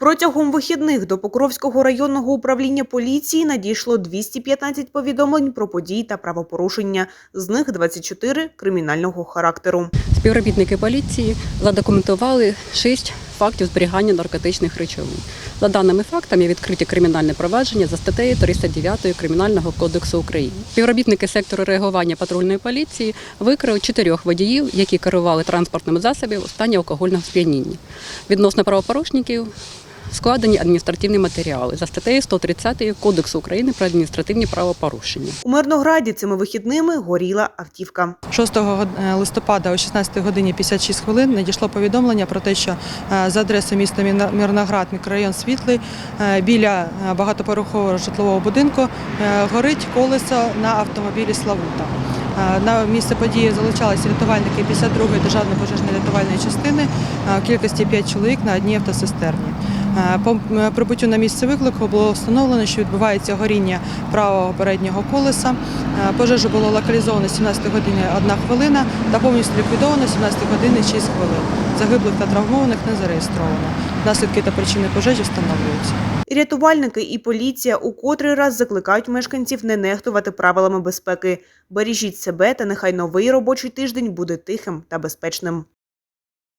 Протягом вихідних до Покровського районного управління поліції надійшло 215 повідомлень про події та правопорушення, з них 24 кримінального характеру. Співробітники поліції задокументували шість фактів зберігання наркотичних речовин. За даними фактами, відкриті кримінальне провадження за статтею 309 Кримінального кодексу України. Співробітники сектору реагування патрульної поліції викрили чотирьох водіїв, які керували транспортними засобами у стані алкогольного сп'яніння. Відносно правопорушників складені адміністративні матеріали за статтею 130 Кодексу України про адміністративні правопорушення. У Мирнограді цими вихідними горіла автівка. 6 е, листопада о 16 годині 56 хвилин надійшло повідомлення про те, що е, за адресою міста Мирноград, мікрорайон Світлий, е, біля багатоповерхового житлового будинку горить колесо на автомобілі Славута. На місце події залучалися рятувальники 52-ї державної пожежної рятувальної частини в кількості 5 чоловік на одній автосистерні. Е, По прибуттю на місце виклику було встановлено, що відбувається горіння правого переднього колеса. Е, Пожежу було локалізовано 17 годині 1 хвилина та повністю ліквідовано 17 години 6 хвилин. Загиблих та травмованих не зареєстровано. Наслідки та причини пожежі встановлюються. Рятувальники і поліція у котрий раз закликають мешканців не нехтувати правилами безпеки. Бережіть себе та нехай новий робочий тиждень буде тихим та безпечним.